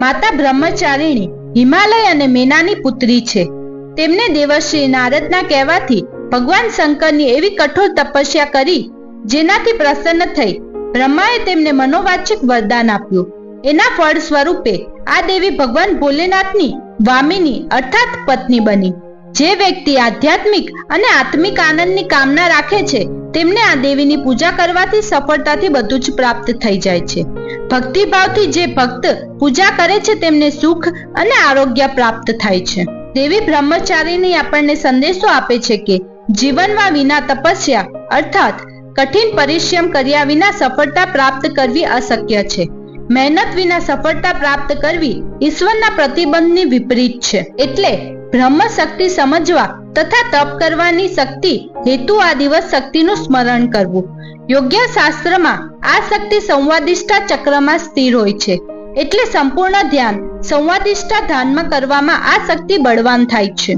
માતા બ્રહ્મચારિણી હિમાલય અને મેનાની પુત્રી છે. તેમને દેવશ્રી નારદના કહેવાથી ભગવાન શંકરની એવી કઠોર તપસ્યા કરી, જેનાથી પ્રસન્ન થઈ બ્રહ્માએ તેમને મનોવાચક વરદાન આપ્યું. એના ફળ સ્વરૂપે આ દેવી ભગવાન ભોલેનાથની વામિની અર્થાત પત્ની બની. જે વ્યક્તિ આધ્યાત્મિક અને આત્મિક આનંદની કામના રાખે છે, તેમને આ દેવીની પૂજા કરવાથી સફળતાથી બધું જ પ્રાપ્ત થઈ જાય છે. ભક્તિભાવથી જે ભક્ત પૂજા કરે છે, તેમને સુખ અને આરોગ્ય પ્રાપ્ત થાય છે. દેવી બ્રહ્મચારીની આપણને સંદેશો આપે છે કે, જીવનમાં વિના તપસ્યા, અર્થાત કઠિન પરિશ્રમ કર્યા વિના સફળતા પ્રાપ્ત કરવી અશક્ય છે. મહેનત વિના સફળતા પ્રાપ્ત કરવી ઈશ્વરના પ્રતિબંધની વિપરીત છે. એટલે બ્રહ્મ શક્તિ સમજવા તથા તપ કરવાની શક્તિ, હેતુ આ દિવસ શક્તિનું સ્મરણ કરવું. યોગ્ય શાસ્ત્રમાં આ શક્તિ સંવાદિષ્ઠા ચક્રમાં સ્થિર હોય છે. એટલે સંપૂર્ણ ધ્યાન સંવાદિષ્ઠા ધ્યાનમાં કરવામાં આ શક્તિ બળવાન થાય છે.